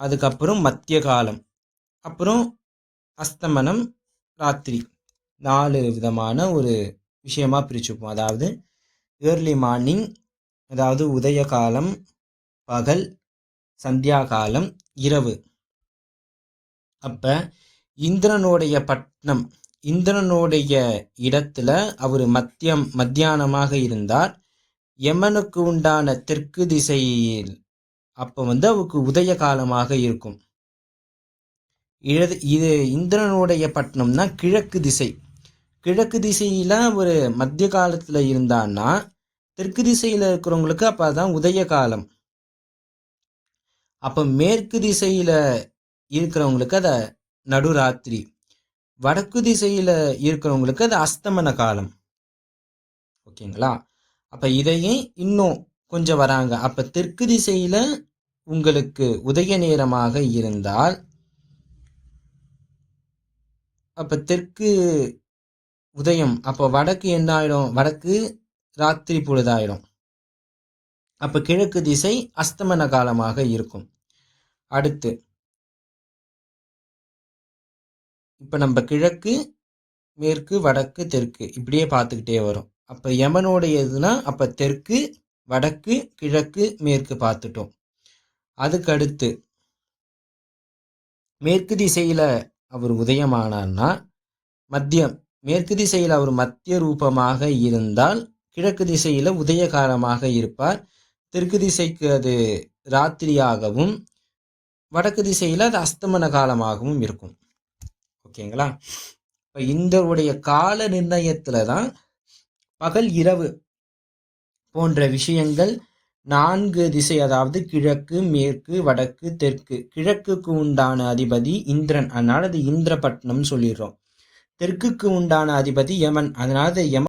அதுக்கப்புறம் மத்திய காலம் அப்புறம் அஸ்தமனம் ராத்திரி. நாலு விதமான ஒரு விஷயமா பிரிச்சுப்போம். அதாவது ஏர்லி மார்னிங் அதாவது உதய காலம் பகல் சந்தியா காலம் இரவு. அப்போ இந்திரனுடைய பட்னம் இந்திரனுடைய இடத்துல அவர் மத்தியம் மத்தியானமாக இருந்தார். யமனுக்கு உண்டான தெற்கு திசையில் அப்போ வந்து அவருக்கு உதய காலமாக இருக்கும். இடது இது இந்திரனுடைய பட்டணம்னா கிழக்கு திசை. கிழக்கு திசையில் ஒரு மத்திய காலத்தில் இருந்தான்னா தெற்கு திசையில் இருக்கிறவங்களுக்கு அப்போ அதான் உதய காலம். அப்போ மேற்கு திசையில் இருக்கிறவங்களுக்கு அதை நடுராத்திரி. வடக்கு திசையில் இருக்கிறவங்களுக்கு அது அஸ்தமன காலம். ஓகேங்களா? அப்போ இதையும் இன்னும் கொஞ்சம் வராங்க. அப்போ தெற்கு திசையில் உங்களுக்கு உதய நேரமாக இருந்தால் அப்போ தெற்கு உதயம் அப்போ வடக்கு என்ன ஆயிடும் வடக்கு ராத்திரி பொழுதாயிடும். அப்போ கிழக்கு திசை அஸ்தமன காலமாக இருக்கும். அடுத்து இப்போ நம்ம கிழக்கு மேற்கு வடக்கு தெற்கு இப்படியே பார்த்துக்கிட்டே வரும். அப்போ யமனுடைய இதுனா அப்போ தெற்கு வடக்கு கிழக்கு மேற்கு பார்த்துட்டோம். அதுக்கடுத்து மேற்கு திசையில் அவர் உதயமானார்னா மத்தியம் மேற்கு திசையில் அவர் மத்திய ரூபமாக இருந்தால் கிழக்கு திசையில் உதயகாலமாக இருப்பார். தெற்கு திசைக்கு அது ராத்திரியாகவும் வடக்கு திசையில் அது அஸ்தமன காலமாகவும் இருக்கும். ஓகேங்களா? இப்போ இந்த உடைய கால நிர்ணயத்தில் தான் பகல் இரவு போன்ற விஷயங்கள் நான்கு திசை அதாவது கிழக்கு மேற்கு வடக்கு தெற்கு. கிழக்குக்கு உண்டான அதிபதி இந்திரன். அதனால அது இந்திரபட்னம் சொல்லிடுறோம். தெற்குக்கு உண்டான அதிபதி யமன். அதனால யம